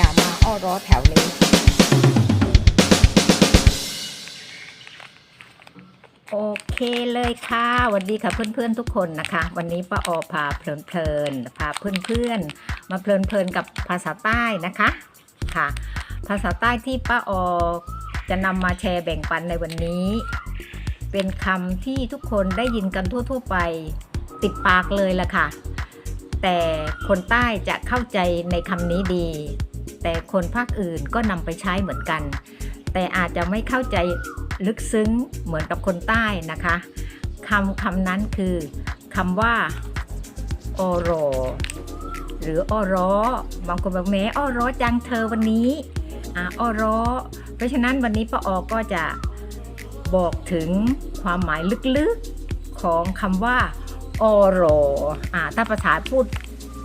อย่ามาอ้อร้อแถวนี้ โอเคเลยค่ะสวัสดีค่ะเพื่อนๆทุกคนนะคะ วันนี้ป้าออพาเพลินๆพาเพื่อนๆ มาเพลินๆกับภาษาใต้นะคะค่ะ ภาษาใต้ที่ป้าออจะนำมาแชร์แบ่งปันในวันนี้ เป็นคำที่ทุกคนได้ยินกันทั่ว ๆ ไปติดปากเลยล่ะค่ะ แต่คนใต้จะเข้าใจในคำนี้ดี แต่คนภาคอื่นก็นำไปใช้เหมือนกัน แต่อาจจะไม่เข้าใจลึกซึ้งเหมือนกับคนใต้นะคะคำคำนั้นคือคำว่าโอโรหรืออ้อร้อบางคนบอกแม้อ้อร้อจังเธอวันนี้อ่าออร้อเพราะฉะนั้นวันนี้ป้าออก็จะบอกถึงความหมายลึกๆของคำว่าโอโรอ่าถ้าภาษาพูด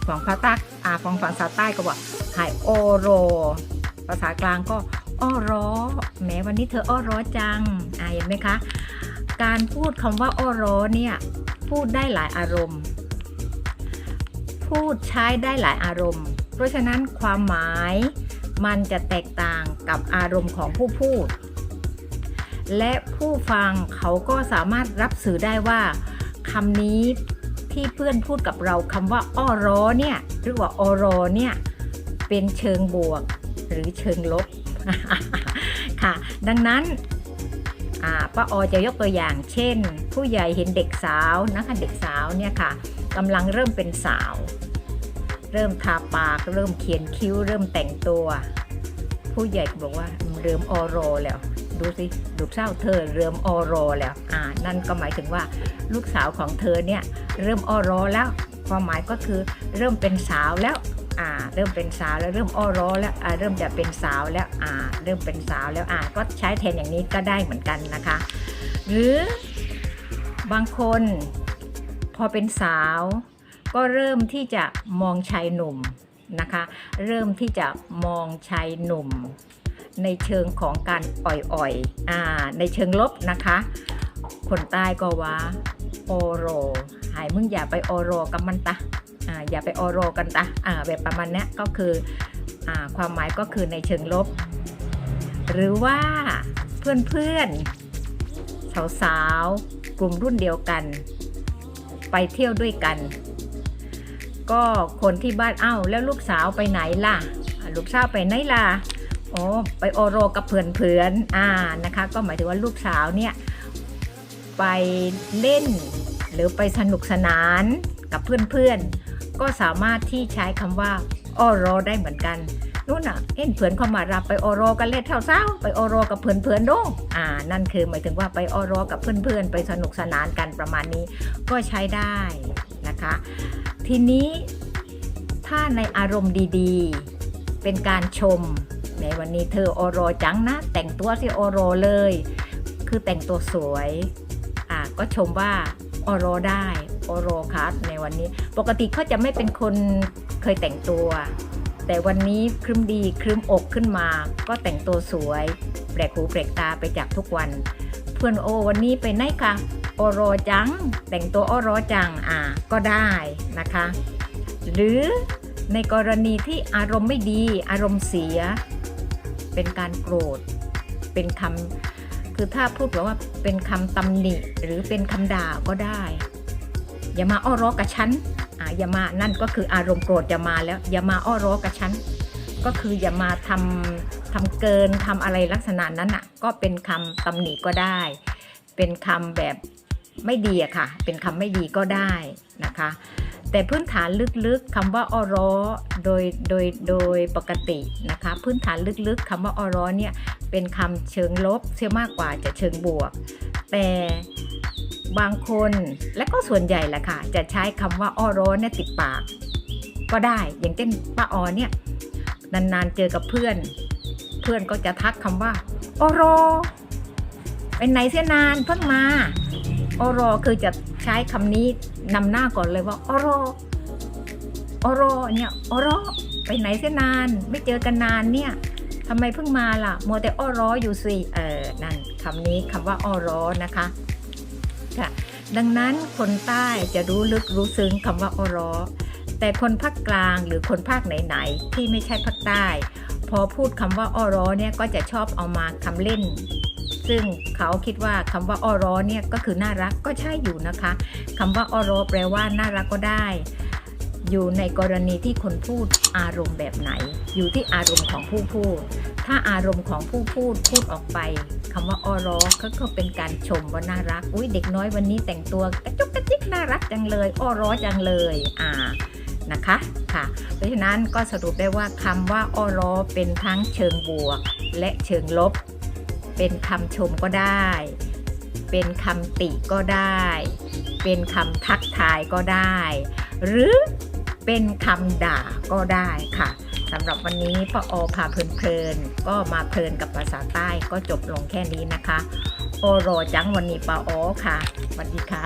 ของภาคใต้อ่าของภาษาใต้ก็ว่า หายโอโร ภาษากลางก็อ้อร้อแหม้วันนี้เธออ้อร้อจังอ่าเห็นไหมคะ การพูดคำว่าอ้อร้อเนี่ยพูดได้หลายอารมณ์ พูดใช้ได้หลายอารมณ์ เพราะฉะนั้นความหมายมันจะแตกต่างกับอารมณ์ของผู้พูด และผู้ฟังเขาก็สามารถรับสื่อได้ว่าคำนี้ที่เพื่อนพูดกับเราคำว่าอ้อร้อเนี่ยหรือว่าออรอเนี่ย เป็นเชิงบวกหรือเชิงลบค่ะ ดังนั้นป้าออจะยกตัวอย่าง เช่น ผู้ใหญ่เห็นเด็กสาวนะคะเด็กสาวเนี่ยค่ะกำลังเริ่มเป็นสาว เริ่มทาปาก เริ่มเขียนคิ้ว เริ่มแต่งตัว ผู้ใหญ่บอกว่าเริ่มออโรแล้วดูสิลูกสาวเธอเริ่มออโรแล้วอ่านั่นก็หมายถึงว่าลูกสาวของเธอเนี่ยเริ่มออโรแล้วความหมายก็คือเริ่มเป็นสาวแล้ว อ่าเริ่มเป็นสาวแล้วเริ่มออโรแล้วอ่าเริ่มจะเป็นสาวแล้วอ่าเริ่มเป็นสาวแล้วอ่าก็ใช้แทนอย่างนี้ก็ได้เหมือนกันนะคะ หรือบางคนพอเป็นสาว ก็เริ่มที่จะมองชายหนุ่มนะคะ เริ่มที่จะมองชายหนุ่ม ในเชิงของการอ่อยๆอ่าในเชิงลบนะคะ คนใต้ก็ว่าโอโร หายมึงอย่าไปโอโรกับมันตะ อ่าอย่าไปโอโรกันตะอ่าแบบประมาณนี้ก็คืออ่าความหมายก็คือในเชิงลบ หรือว่าเพื่อนๆสาวๆกลุ่มรุ่นเดียวกัน ไปเที่ยวด้วยกัน ก็คนที่บ้านเอ้าแล้วลูกสาวไปไหนล่ะ ลูกสาวไปไหนล่ะโอ๋อไปโอโรกับเพื่อนๆอ่านะคะ ก็หมายถึงว่าลูกสาวเนี่ยไปเล่นหรือไปสนุกสนานกับเพื่อนๆ ก็สามารถที่ใช้คำว่าออโรได้เหมือนกันนู่นน่ะเอ็นเพื่อนเข้ามารับไปออโรกันเล่นเท่าเศร้าไปออโรกับเพื่อนๆด้งอ่า นั่นคือหมายถึงว่าไปออโรกับเพื่อนๆไปสนุกสนานกันประมาณนี้ก็ใช้ได้นะคะ ทีนี้ถ้าในอารมณ์ดีๆ เป็นการชม ในวันนี้เธอออโรจังนะ แต่งตัวสิออโรเลย คือแต่งตัวสวยอ่าก็ชมว่าออโรได้ ออโรคัสในวันนี้ ปกติเขาจะไม่เป็นคนเคยแต่งตัว แต่วันนี้ครึ้มดีครึ้มอกขึ้นมา ก็แต่งตัวสวย แปลกหูแปลกตาไปจากทุกวัน เพื่อนโอวันนี้ไปไหนคะออโรจัง แต่งตัวออโรจังอ่าก็ได้นะคะ หรือในกรณีที่อารมณ์ไม่ดี อารมณ์เสีย เป็นการโกรธ เป็นคำคือถ้าพูดแบบว่าเป็นคำตำหนิหรือเป็นคำด่าก็ได้ อย่ามาอ้อร้อกับฉันอ่าอย่ามานั่นก็คืออารมณ์โกรธจะมาแล้ว อย่ามาอ้อร้อกับฉันก็คืออย่ามาทำทำเกินทำอะไรลักษณะนั้นอะ ก็เป็นคำตำหนิก็ได้ เป็นคำแบบไม่ดีอะค่ะ เป็นคำไม่ดีก็ได้นะคะ แต่พื้นฐานลึกๆคำว่าอ้อร้อโดยโดยโดยปกตินะคะ พื้นฐานลึกๆคำว่าอ้อร้อเนี่ยเป็นคำเชิงลบเสียมากกว่าจะเชิงบวก แต่ บางคนและก็ส่วนใหญ่แหละค่ะ จะใช้คำว่าอ้อร้อนเนี่ยติดปาก ก็ได้อย่างเช่นป้าออเนี่ยนานๆเจอกับเพื่อน เพื่อนก็จะทักคำว่าอ้อรอไปไหนเสียนานเพิ่งมาอ้อรอคือจะใช้คำนี้นำหน้าก่อนเลยว่าอ้อรออ้อรอเนี่ยอ้อรอไปไหนเสียนาน ไม่เจอกันนานเนี่ยทำไมเพิ่งมาล่ะมัวแต่อ้อร้ออยู่สิเออนั่นคำนี้คำว่าอ้อร้อนะคะ ค่ะ ดังนั้นคนใต้จะรู้ลึกรู้ซึ้งคำว่าอ้อร้อแต่คนภาคกลางหรือคนภาคไหนๆที่ไม่ใช่ภาคใต้ พอพูดคำว่าอ้อร้อเนี่ยก็จะชอบเอามาคำเล่น ซึ่งเขาคิดว่าคำว่าอ้อร้อเนี่ยก็คือน่ารักก็ใช่อยู่นะคะคำว่าอ้อร้อแปลว่าน่ารักก็ได้ อยู่ในกรณีที่คนพูดอารมณ์แบบไหน อยู่ที่อารมณ์ของผู้พูด ถ้าอารมณ์ของผู้พูดพูดออกไป คำว่าอ้อรอก็ก็เป็นการชมว่าน่ารัก อุ้ยเด็กน้อยวันนี้แต่งตัวกระจุกกระจิกน่ารักจังเลยอ้อรอจังเลยอ่านะคะค่ะเพราะฉะนั้นก็สรุปได้ว่าคำว่าอ้อรอเป็นทั้งเชิงบวก และเชิงลบ เป็นคำชมก็ได้ เป็นคำติก็ได้ เป็นคำทักทายก็ได้ หรือเป็นคำด่าก็ได้ค่ะ สำหรับวันนี้ป้าออพาเพลินๆก็มาเพลินกับภาษาใต้ก็จบลงแค่นี้นะคะ โอโรจังวันนี้ป้าออค่ะสวัสดีค่ะ